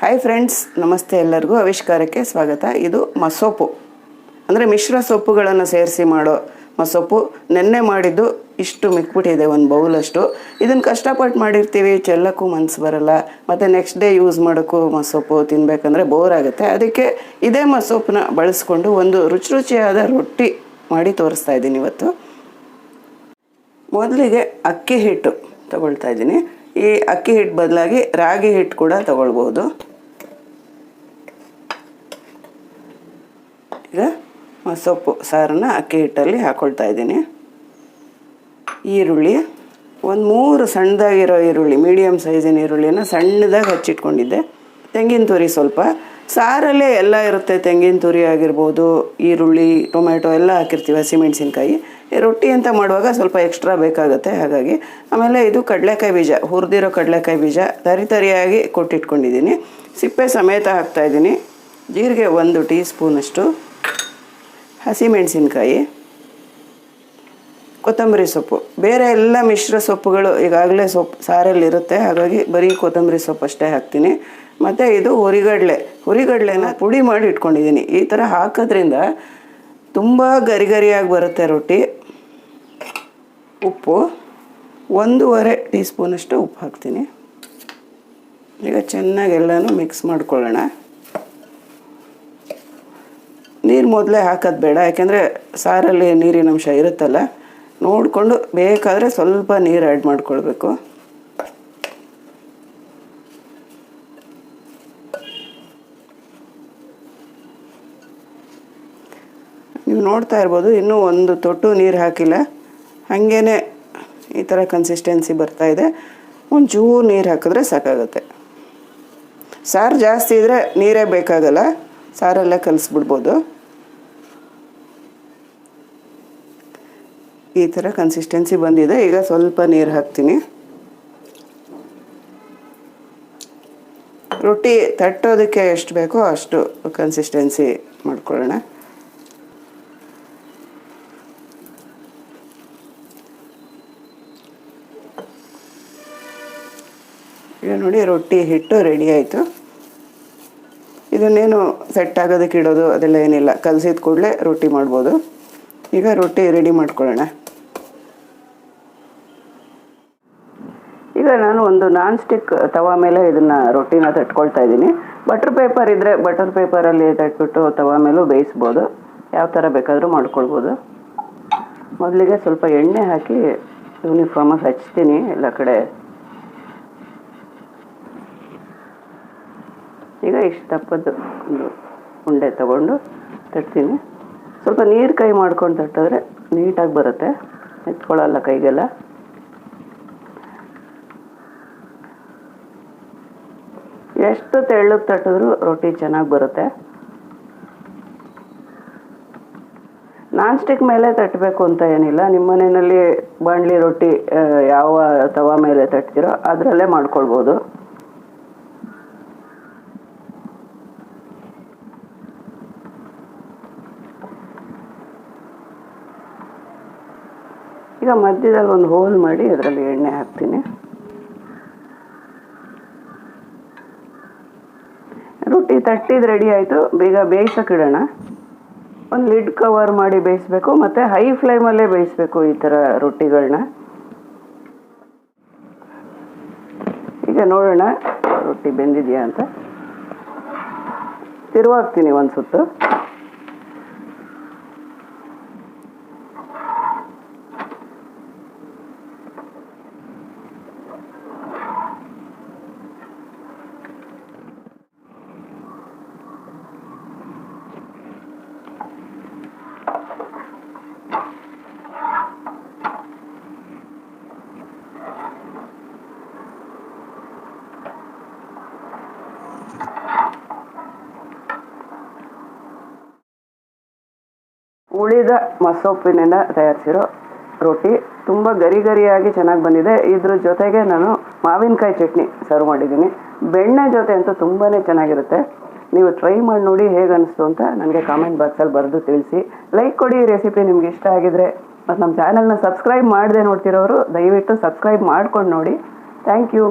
Hi friends ನಮಸ್ತೆ ಎಲ್ಲರಿಗೂ. ಆವಿಷ್ಕಾರಕ್ಕೆ ಸ್ವಾಗತ. ಇದು ಮಸೊಪ್ಪು ಅಂದರೆ ಮಿಶ್ರ ಸೊಪ್ಪುಗಳನ್ನು ಸೇರಿಸಿ ಮಾಡೋ ಮಸೊಪ್ಪು ನೆನ್ನೆ ಮಾಡಿದ್ದು ಇಷ್ಟು ಮಿಕ್ಬಿಟ್ಟಿದೆ, ಒಂದು ಬೌಲಷ್ಟು ಇದನ್ನು ಕಷ್ಟಪಟ್ಟು ಮಾಡಿರ್ತೀವಿ, ಚೆಲ್ಲಕ್ಕೂ ಮನಸ್ಸು ಬರಲ್ಲ. ಮತ್ತು ನೆಕ್ಸ್ಟ್ ಡೇ ಯೂಸ್ ಮಾಡೋಕ್ಕೂ ಮಸೊಪ್ಪು ತಿನ್ನಬೇಕಂದ್ರೆ ಬೋರ್ ಆಗುತ್ತೆ. ಅದಕ್ಕೆ ಇದೇ ಮಸೊಪ್ಪನ್ನ ಬಳಸ್ಕೊಂಡು ಒಂದು ರುಚಿ ರುಚಿಯಾದ ರೊಟ್ಟಿ ಮಾಡಿ ತೋರಿಸ್ತಾ ಇದ್ದೀನಿ ಇವತ್ತು. ಮೊದಲಿಗೆ ಅಕ್ಕಿ ಹಿಟ್ಟು ತಗೊಳ್ತಾ ಇದ್ದೀನಿ. ಈ ಅಕ್ಕಿ ಹಿಟ್ಟು ಬದಲಾಗಿ ರಾಗಿ ಹಿಟ್ಟು ಕೂಡ ತಗೊಳ್ಬೋದು. ಈಗ ಸೊಪ್ಪು, ಸಾರನ್ನ ಅಕ್ಕಿ ಹಿಟ್ಟಲ್ಲಿ ಹಾಕ್ಕೊಳ್ತಾ ಇದ್ದೀನಿ. ಈರುಳ್ಳಿ, ಒಂದು ಮೂರು ಸಣ್ಣದಾಗಿರೋ ಈರುಳ್ಳಿ ಮೀಡಿಯಮ್ ಸೈಜಿನ ಈರುಳ್ಳಿನ ಸಣ್ಣದಾಗಿ ಹಚ್ಚಿಟ್ಕೊಂಡಿದ್ದೆ. ತೆಂಗಿನ ತುರಿ ಸ್ವಲ್ಪ. ಸಾರಲ್ಲೇ ಎಲ್ಲ ಇರುತ್ತೆ, ತೆಂಗಿನ ತುರಿ ಆಗಿರ್ಬೋದು, ಈರುಳ್ಳಿ ಟೊಮೆಟೊ ಎಲ್ಲ ಹಾಕಿರ್ತೀವಿ, ಹಸಿಮೆಣಸಿನ್ಕಾಯಿ. ರೊಟ್ಟಿ ಅಂತ ಮಾಡುವಾಗ ಸ್ವಲ್ಪ ಎಕ್ಸ್ಟ್ರಾ ಬೇಕಾಗುತ್ತೆ, ಹಾಗಾಗಿ ಆಮೇಲೆ ಇದು ಕಡಲೆಕಾಯಿ ಬೀಜ, ಹುರಿದಿರೋ ಕಡಲೆಕಾಯಿ ಬೀಜ ತರಿ ತರಿಯಾಗಿ ಕೊಟ್ಟಿಟ್ಕೊಂಡಿದ್ದೀನಿ. ಸಿಪ್ಪೆ ಸಮೇತ ಹಾಕ್ತಾಯಿದ್ದೀನಿ ಜೀರಿಗೆ ಒಂದು ಟೀ ಸ್ಪೂನಷ್ಟು ಹಸಿಮೆಣಸಿನ್ಕಾಯಿ. ಕೊತ್ತಂಬರಿ ಸೊಪ್ಪು. ಬೇರೆ ಎಲ್ಲ ಮಿಶ್ರ ಸೊಪ್ಪುಗಳು ಈಗಾಗಲೇ ಸೊಪ್ಪು ಸಾರಲ್ಲಿ ಇರುತ್ತೆ, ಹಾಗಾಗಿ ಬರೀ ಕೊತ್ತಂಬರಿ ಸೊಪ್ಪು ಅಷ್ಟೇ ಹಾಕ್ತೀನಿ. ಮತ್ತು ಇದು ಹುರಿಗಡಲೆ. ಹುರಿಗಡಲೆನ ಪುಡಿ ಮಾಡಿ ಇಟ್ಕೊಂಡಿದ್ದೀನಿ. ಈ ಥರ ಹಾಕೋದ್ರಿಂದ ತುಂಬ ಗರಿ ಗರಿಯಾಗಿ ಬರುತ್ತೆ ರೊಟ್ಟಿ. ಉಪ್ಪು. ಒಂದೂವರೆ ಟೀ ಸ್ಪೂನಷ್ಟು ಉಪ್ಪು ಹಾಕ್ತೀನಿ. ಈಗ ಚೆನ್ನಾಗಿ ಎಲ್ಲನೂ ಮಿಕ್ಸ್ ಮಾಡ್ಕೊಳ್ಳೋಣ. ನೀರು ಮೊದಲೇ ಹಾಕೋದು ಬೇಡ, ಯಾಕೆಂದರೆ ಸಾರಲ್ಲಿ ನೀರಿನ ಅಂಶ ಇರುತ್ತಲ್ಲ. ನೋಡಿಕೊಂಡು ಬೇಕಾದರೆ ಸ್ವಲ್ಪ ನೀರು ಆ್ಯಡ್ ಮಾಡ್ಕೊಳ್ಬೇಕು. ನೀವು ನೋಡ್ತಾ ಇರ್ಬೋದು, ಇನ್ನೂ ಒಂದು ತೊಟ್ಟು ನೀರು ಹಾಕಿಲ್ಲ. ಹಾಗೇ ಈ ಥರ ಕನ್ಸಿಸ್ಟೆನ್ಸಿ ಬರ್ತಾ ಇದೆ. ಒಂಚೂರು ನೀರು ಹಾಕಿದ್ರೆ ಸಾಕಾಗುತ್ತೆ. ಸಾರು ಜಾಸ್ತಿ ಇದ್ದರೆ ನೀರೇ ಬೇಕಾಗಲ್ಲ, ಸಾರೆಲ್ಲ ಕಲಿಸ್ಬಿಡ್ಬೋದು. ಈ ಥರ ಕನ್ಸಿಸ್ಟೆನ್ಸಿ ಬಂದಿದೆ. ಈಗ ಸ್ವಲ್ಪ ನೀರು ಹಾಕ್ತೀನಿ. ರೊಟ್ಟಿ ತಟ್ಟೋದಕ್ಕೆ ಎಷ್ಟು ಬೇಕೋ ಅಷ್ಟು ಕನ್ಸಿಸ್ಟೆನ್ಸಿ ಮಾಡ್ಕೊಳ್ಳೋಣ. ಈಗ ನೋಡಿ ರೊಟ್ಟಿ ಹಿಟ್ಟು ರೆಡಿ ಆಯಿತು. ಇದನ್ನೇನು ಸೆಟ್ ಆಗೋದಕ್ಕೆ ಇಡೋದು ಅದೆಲ್ಲ ಏನಿಲ್ಲ. ಕಲಸಿದ ಕೂಡಲೇ ರೊಟ್ಟಿ ಮಾಡ್ಬೋದು. ಈಗ ರೊಟ್ಟಿ ರೆಡಿ ಮಾಡ್ಕೊಳ್ಳೋಣ. ಈಗ ನಾನು ಒಂದು ನಾನ್ ಸ್ಟಿಕ್ ತವಾ ಮೇಲೆ ಇದನ್ನು ರೊಟ್ಟಿನ ತಟ್ಕೊಳ್ತಾ ಇದ್ದೀನಿ. ಬಟರ್ ಪೇಪರ್ ಇದ್ದರೆ ಬಟರ್ ಪೇಪರಲ್ಲಿ ತಟ್ಬಿಟ್ಟು ತವಾ ಮೇಲೂ ಬೇಯಿಸ್ಬೋದು. ಯಾವ ಥರ ಬೇಕಾದರೂ ಮಾಡ್ಕೊಳ್ಬೋದು. ಮೊದಲಿಗೆ ಸ್ವಲ್ಪ ಎಣ್ಣೆ ಹಾಕಿ ಯೂನಿಫಾರ್ಮಾಗಿ ಹಚ್ತೀನಿ ಎಲ್ಲ ಕಡೆ. ಈಗ ಇಷ್ಟು ದಪ್ಪದ್ದು ಒಂದು ಉಂಡೆ ತಗೊಂಡು ತಟ್ತೀನಿ ಸ್ವಲ್ಪ ನೀರು ಕೈ ಮಾಡ್ಕೊಂಡು ತಟ್ಟಿದ್ರೆ ನೀಟಾಗಿ ಬರುತ್ತೆ. ಎತ್ಕೊಳ್ಳಲ್ಲ ಕೈಗೆಲ್ಲ. ಎಷ್ಟು ತೆಳ್ಳಗೆ ತಟ್ಟಿದ್ರು ರೊಟ್ಟಿ ಚೆನ್ನಾಗಿ ಬರುತ್ತೆ. ನಾನ್ ಸ್ಟಿಕ್ ಮೇಲೆ ತಟ್ಟಬೇಕು ಅಂತ ಏನಿಲ್ಲ. ನಿಮ್ಮ ಮನೆಯಲ್ಲಿ ಬಾಣಲಿ ರೊಟ್ಟಿ ಯಾವ ತವಾ ಮೇಲೆ ತಟ್ತೀರೋ ಅದರಲ್ಲೇ ಮಾಡ್ಕೊಳ್ಬೋದು. ಈಗ ಮಧ್ಯದಲ್ಲಿ ಒಂದು ಹೋಲ್ ಮಾಡಿ ಅದರಲ್ಲಿ ಎಣ್ಣೆ ಹಾಕ್ತೀನಿ. ರೊಟ್ಟಿ ತಟ್ಟಿದ್ದು ರೆಡಿ ಆಯಿತು. ಬೇಗ ಬೇಯಿಸೋಕ್ಕಿಡೋಣ. ಒಂದು ಲಿಡ್ ಕವರ್ ಮಾಡಿ ಬೇಯಿಸ್ಬೇಕು, ಮತ್ತು ಹೈ ಫ್ಲೇಮಲ್ಲೇ ಬೇಯಿಸ್ಬೇಕು ಈ ಥರ ರೊಟ್ಟಿಗಳನ್ನ ಈಗ ನೋಡೋಣ, ರೊಟ್ಟಿ ಬೆಂದಿದೆಯಾ ಅಂತ. ತಿರುವಾಗ್ತೀನಿ ಒಂದು ಸುತ್ತು. ಉಳಿದ ಮಸೊಪ್ಪಿನಿಂದ ತಯಾರಿಸಿರೋ ರೊಟ್ಟಿ ತುಂಬ ಗರಿ ಗರಿಯಾಗಿ ಚೆನ್ನಾಗಿ ಬಂದಿದೆ. ಇದ್ರ ಜೊತೆಗೆ ನಾನು ಮಾವಿನಕಾಯಿ ಚಟ್ನಿ ಸರ್ವ್ ಮಾಡಿದ್ದೀನಿ. ಬೆಣ್ಣೆ ಜೊತೆ ಅಂತೂ ತುಂಬಾ ಚೆನ್ನಾಗಿರುತ್ತೆ. ನೀವು ಟ್ರೈ ಮಾಡಿ ನೋಡಿ ಹೇಗೆ ಅನಿಸ್ತು ಅಂತ ನನಗೆ ಕಾಮೆಂಟ್ ಬಾಕ್ಸಲ್ಲಿ ಬರೆದು ತಿಳಿಸಿ. ಲೈಕ್ ಕೊಡಿ ಈ ರೆಸಿಪಿ ನಿಮ್ಗೆ ಇಷ್ಟ ಆಗಿದ್ರೆ. ಮತ್ತು ನಮ್ಮ ಚಾನಲ್ನ ಸಬ್ಸ್ಕ್ರೈಬ್ ಮಾಡದೆ ನೋಡ್ತಿರೋರು ದಯವಿಟ್ಟು ಸಬ್ಸ್ಕ್ರೈಬ್ ಮಾಡ್ಕೊಂಡು ನೋಡಿ. Thank you